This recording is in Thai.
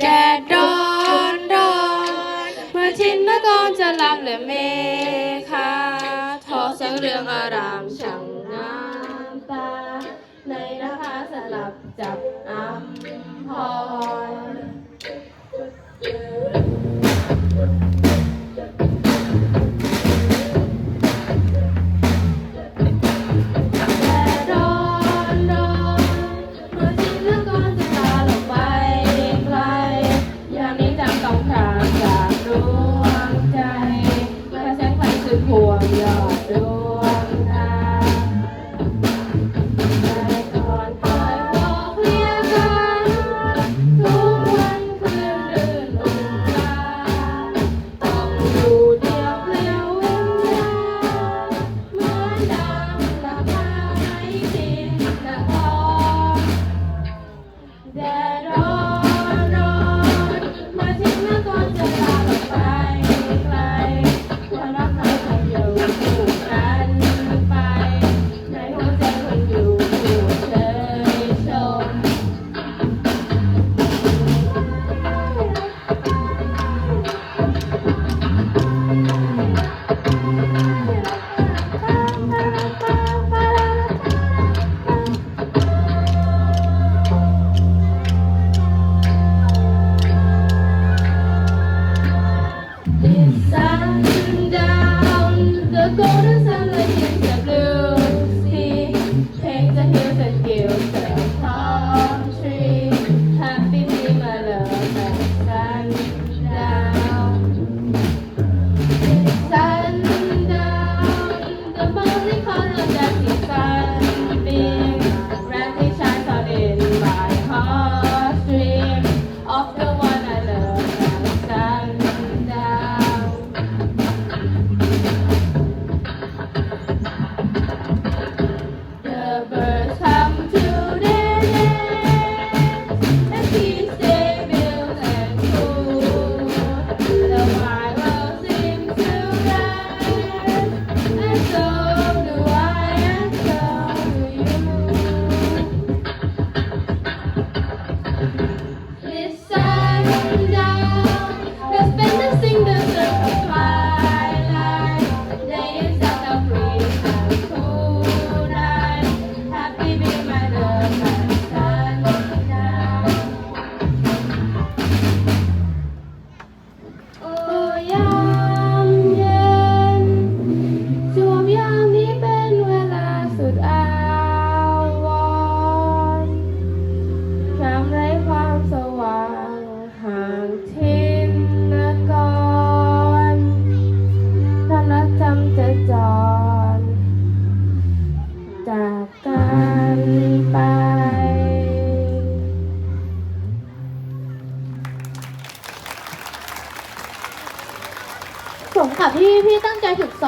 แดดร้อนร้อนเมื่อทินนกรจะลำเหลือเมฆาทอเสียเรืองอารามช่างน้ำตา ในนภาสลับจับอัมพร Thank you. Hallelujah, blue. สมกับที่พี่ตั้งใจฝึกสอน